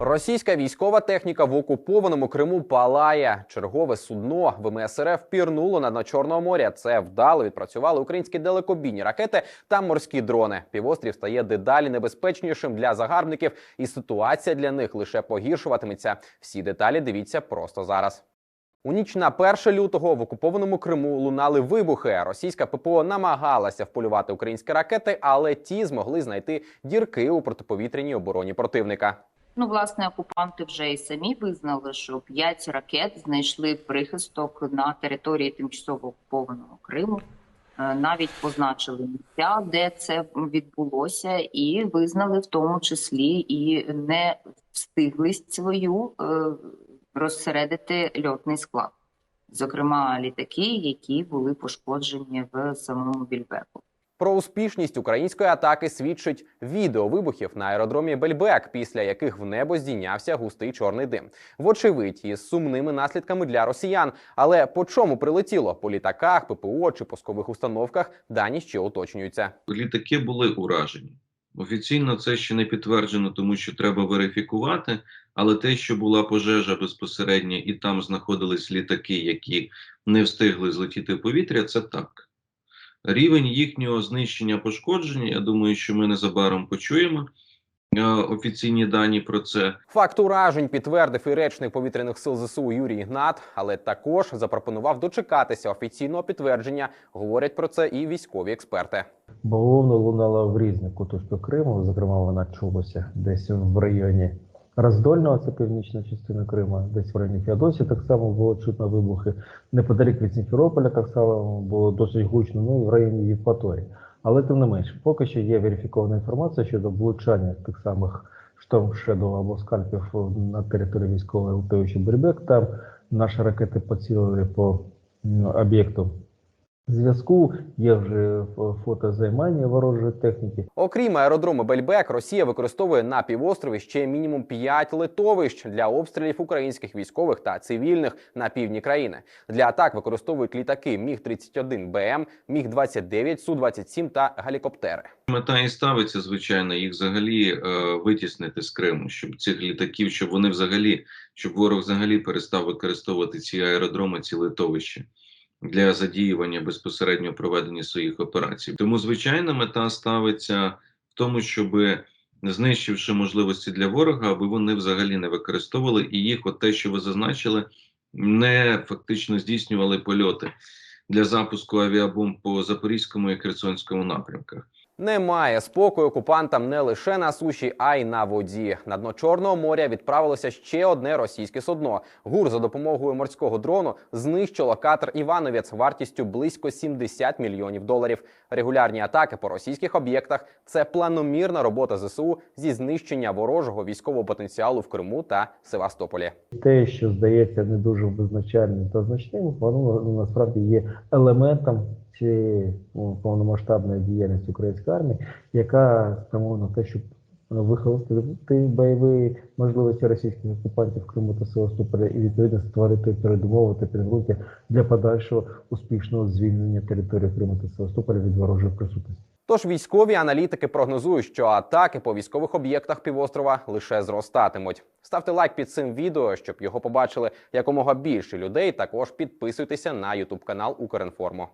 Російська військова техніка в окупованому Криму палає. Чергове судно ВМС РФ пірнуло на дно Чорного моря. Це вдало відпрацювали українські далекобійні ракети та морські дрони. Півострів стає дедалі небезпечнішим для загарбників, і ситуація для них лише погіршуватиметься. Всі деталі дивіться просто зараз. У ніч на 1 лютого в окупованому Криму лунали вибухи. Російська ППО намагалася вполювати українські ракети, але ті змогли знайти дірки у протиповітряній обороні противника. Ну, власне, окупанти вже і самі визнали, що п'ять ракет знайшли прихисток на території тимчасово окупованого Криму. Е, Навіть позначили місця, де це відбулося, і визнали в тому числі і не встиглість свою е, розсередити льотний склад, зокрема літаки, які були пошкоджені в самому Більбеку. Про успішність української атаки свідчить відео вибухів на аеродромі Бельбек, після яких в небо здійнявся густий чорний дим. Вочевидь, із сумними наслідками для росіян. Але по чому прилетіло? По літаках, ППО чи пускових установках дані ще уточнюються. літаки були уражені. Офіційно це ще не підтверджено, тому що треба верифікувати. Але те, що була пожежа безпосередньо, і там знаходились літаки, які не встигли злетіти в повітря, це так. Рівень їхнього знищення пошкодження, я думаю, що ми незабаром почуємо е, офіційні дані про це. Факт уражень підтвердив і речник повітряних сил ЗСУ Юрій Ігнат, але також запропонував дочекатися офіційного підтвердження. Говорять про це і військові експерти. Бавовна лунала в різних куточках Криму, зокрема, вона чулася десь в районі Роздольного, це північна частина Криму, десь в районі Феодосії так само було чутно вибухи. Неподалік від Сімферополя так само було досить гучно, ну і в районі Євпаторії. Але тим не менше, поки що є верифікована інформація щодо влучання тих самих Shadow або скальпів на території військової литовища Бербек. Там наші ракети поцілили по об'єкту зв'язку. Є вже фото займання ворожої техніки. Окрім аеродрому Бельбек, Росія використовує на півострові ще мінімум 5 литовищ для обстрілів українських військових та цивільних на півдні країни. Для атак використовують літаки Міг 31 БМ, Міг 29 Су 27 та гелікоптери. Мета і ставиться, звичайно, їх взагалі е, витіснити з Криму, щоб цих літаків, щоб вони взагалі, щоб ворог взагалі перестав використовувати ці аеродроми, ці литовища для задіювання безпосередньо проведення своїх операцій. Тому, звичайна мета ставиться в тому, щоб знищивши можливості для ворога, аби вони взагалі не використовували і їх, от те, що ви зазначили, не фактично здійснювали польоти для запуску авіабомб по Запорізькому і Херсонському напрямках. Немає спокою окупантам не лише на суші, а й на воді. На дно Чорного моря відправилося ще одне російське судно. ГУР за допомогою морського дрону знищило катер Івановець вартістю близько 70 мільйонів доларів. Регулярні атаки по російських об'єктах це планомірна робота ЗСУ зі знищення ворожого військового потенціалу в Криму та Севастополі. Те, що здається не дуже визначальним та значним, воно насправді є елементом цієї ну, повномасштабної діяльності української армії, яка спрямована на те, щоб виховати бойові можливості російських окупантів Криму та Севастополя і відповідно створити передумови та підґрунтя для подальшого успішного звільнення території Криму та Севастополя від ворожої присутності. Тож військові аналітики прогнозують, що атаки по військових об'єктах півострова лише зростатимуть. Ставте лайк під цим відео, щоб його побачили якомога більше людей. Також підписуйтеся на Ютуб канал Укрінформу.